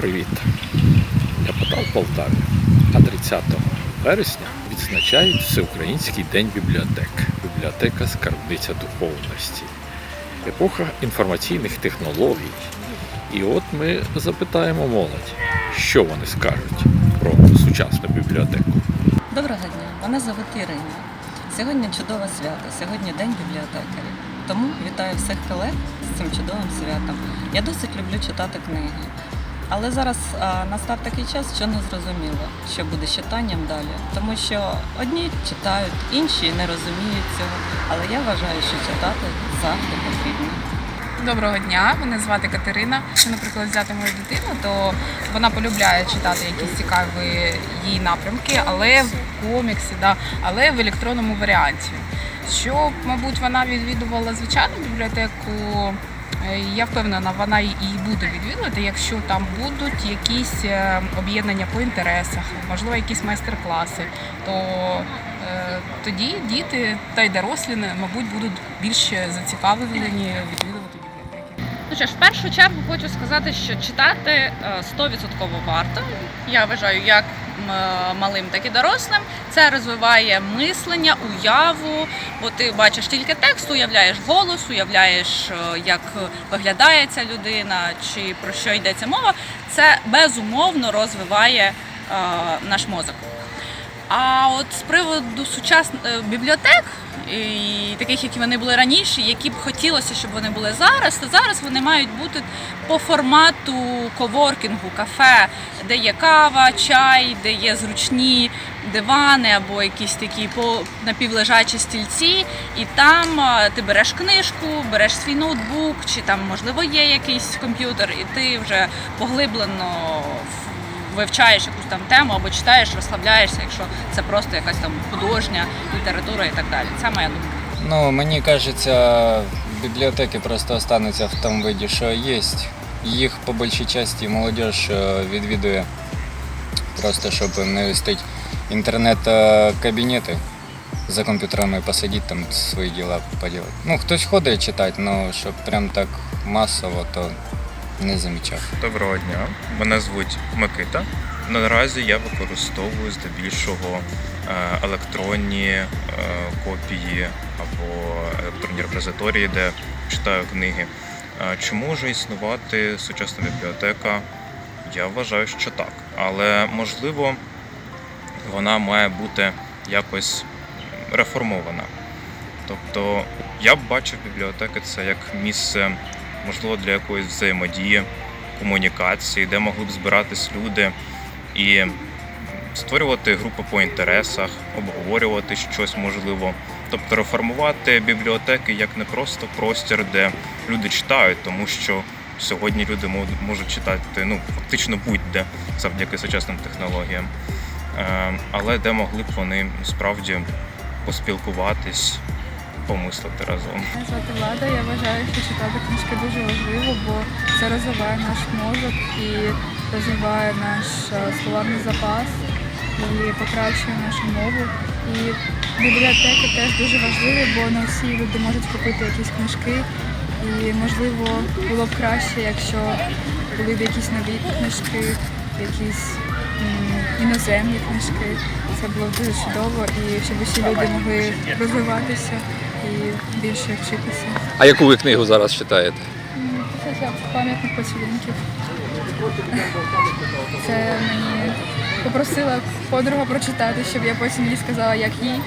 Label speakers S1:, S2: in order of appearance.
S1: Привіт! Я подав в Полтаві, а 30 вересня відзначають Всеукраїнський день бібліотек. Бібліотека скарбниця духовності. Епоха інформаційних технологій. І от ми запитаємо молодь, що вони скажуть про сучасну бібліотеку.
S2: Доброго дня, мене звати Ірина. Сьогодні чудове свято, сьогодні День бібліотекарів. Тому вітаю всіх колег з цим чудовим святом. Я досить люблю читати книги. Але зараз а, настав такий час, що не зрозуміло, що буде з читанням далі. Тому що одні читають, інші не розуміють цього. Але я вважаю, що читати завжди потрібно.
S3: Доброго дня, мене звати Катерина. Якщо, наприклад, взяти мою дитину, то вона полюбляє читати якісь цікаві їй напрямки, але в коміксі, да, але в електронному варіанті. Що, мабуть, вона відвідувала звичайну бібліотеку. Е, Я впевнена, вона і буде відвідувати, якщо там будуть якісь е, об'єднання по інтересах, можливо, якісь майстер-класи, то е, тоді діти та й дорослі, мабуть, будуть більш зацікавлені відвідувати бібліотеки.
S4: Ну що ж, в першу чергу хочу сказати, що читати е, 100% варто. Я вважаю, як малим, так і дорослим. Це розвиває мислення, уяву. Бо ти бачиш тільки текст, уявляєш голос, уявляєш, е, як виглядає ця людина, чи про що йдеться мова. Це безумовно розвиває е, наш мозок. А от з приводу сучасних бібліотек, і таких, які вони були раніше, які б хотілося, щоб вони були зараз, то зараз вони мають бути по формату коворкінгу, кафе, де є кава, чай, де є зручні дивани або якісь такі по- напівлежачі стільці, і там ти береш книжку, береш свій ноутбук, чи там можливо є якийсь комп'ютер, і ти вже поглиблено в- вивчаєш якусь там тему або читаєш, розслабляєшся, якщо це просто якась там художня література і так далі. Це моя думка.
S5: Ну, мені кажеться, бібліотеки просто остануться в тому виді, що є. Їх по більшій часті молодь е, відвідує просто, щоб не вестить інтернет-кабінети за комп'ютерами посидіти, там свої діла поділати. Ну, хтось ходить читати, але щоб прям так масово, то не замічав.
S6: Доброго дня, мене звуть Микита. Наразі я використовую здебільшого е, електронні е, копії або електронні репозиторії, де читаю книги. Чи може існувати сучасна бібліотека? Я вважаю, що так. Але можливо вона має бути якось реформована. Тобто я б бачив бібліотеки це як місце, можливо, для якоїсь взаємодії, комунікації, де могли б збиратись люди і створювати групи по інтересах, обговорювати щось можливо. Тобто реформувати бібліотеки як не просто простір, де люди читають, тому що сьогодні люди можуть читати ну, фактично будь-де завдяки сучасним технологіям. Е, Але де могли б вони справді поспілкуватись, помислити разом.
S7: Мене звати Влада. Я вважаю, що читати книжки дуже важливо, бо це розвиває наш мозок і розвиває наш е, словарний запас і покращує нашу мову. І бібліотеки теж дуже важливі, бо не всі люди можуть купити якісь книжки. І можливо було б краще, якщо були б якісь нові книжки, якісь іноземні книжки. Це було дуже чудово, і щоб усі люди могли розвиватися і більше вчитися.
S1: А яку ви книгу зараз читаєте?
S7: Це пам'ятник поцілунків. Це мені попросила подруга прочитати, щоб я потім їй сказала, як їй.